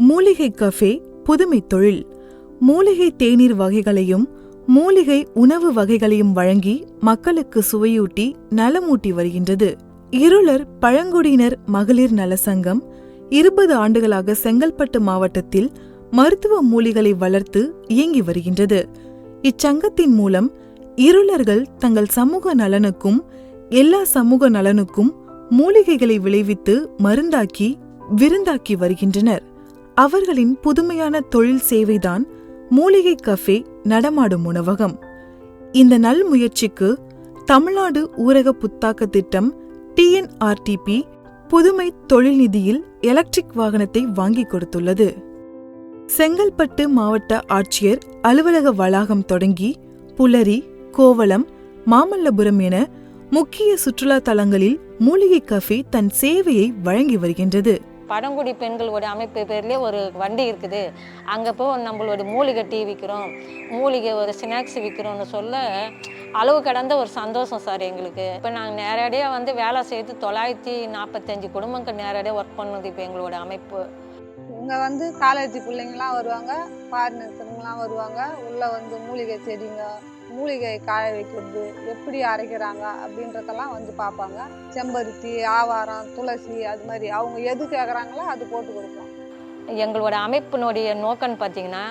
மூலிகை கஃபே புதுமை தொழில். மூலிகை தேநீர் வகைகளையும் மூலிகை உணவு வகைகளையும் வழங்கி மக்களுக்கு சுவையூட்டி நலமூட்டி வருகின்றது. இருளர் பழங்குடியினர் மகளிர் நல சங்கம் இருபது ஆண்டுகளாக செங்கல்பட்டு மாவட்டத்தில் மருத்துவ மூலிகளை வளர்த்து இயங்கி வருகின்றது. இச்சங்கத்தின் மூலம் இருளர்கள் தங்கள் சமூக நலனுக்கும் எல்லா சமூக நலனுக்கும் மூலிகைகளை விளைவித்து மருந்தாக்கி விருந்தாக்கி வருகின்றனர். அவர்களின் புதுமையான தொழில் சேவைதான் மூலிகை கஃபே நடமாடும் உணவகம். இந்த நல் முயற்சிக்கு தமிழ்நாடு ஊரக புத்தாக்க திட்டம் டிஎன்ஆர்டிபி புதுமை தொழில் நிதியில் எலக்ட்ரிக் வாகனத்தை வாங்கிக் கொடுத்துள்ளது. செங்கல்பட்டு மாவட்ட ஆட்சியர் அலுவலக வளாகம் தொடங்கி புலரி கோவளம் மாமல்லபுரம் என முக்கிய சுற்றுலா தலங்களில் மூலிகை கஃபே தன் சேவையை வழங்கி வருகின்றது. பழங்குடி பெண்களோட அமைப்பு பேர்லேயே ஒரு வண்டி இருக்குது. அங்கே போய் நம்மளோட மூலிகை டீ விற்கிறோம் மூலிகை ஒரு ஸ்நாக்ஸ் விற்கிறோம்னு சொல்ல அளவு கடந்த ஒரு சந்தோஷம் சார் எங்களுக்கு. இப்போ நாங்கள் நேரடியாக வந்து வேலை செய்து தொள்ளாயிரத்தி நாற்பத்தஞ்சு குடும்பங்கள் நேரடியாக ஒர்க் பண்ணது இப்போ எங்களோட அமைப்பு. இங்கே வந்து காலேஜ் பிள்ளைங்களாம் வருவாங்க ஃபாரினர்ஸுங்களாம் வருவாங்க. உள்ளே வந்து மூலிகை செடிங்க மூலிகை காய வைக்கிறது எப்படி அரைக்கிறாங்க அப்படின்றதெல்லாம் வந்து பார்ப்பாங்க. செம்பருத்தி ஆவாரம் துளசி அது மாதிரி அவங்க எது கேட்குறாங்களோ அது போட்டு கொடுப்போம். எங்களோட அமைப்பினுடைய நோக்கம்னு பார்த்தீங்கன்னா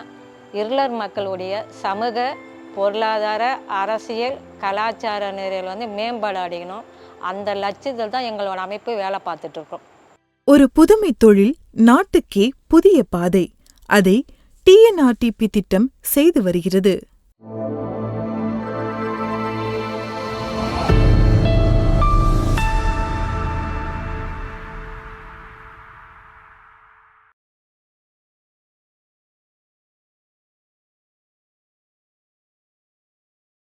இருளர் மக்களுடைய சமூக பொருளாதார அரசியல் கலாச்சார நிலையில் வந்து மேம்பாடு அடையணும். அந்த லட்சியத்தில் தான் எங்களோட அமைப்பு வேலை பார்த்துட்ருக்கோம் ஒரு புதுமை தொழில் நாட்டுக்கே புதிய பாதை. அதை டிஎன்ஆர்டிபி திட்டம் செய்து வருகிறது.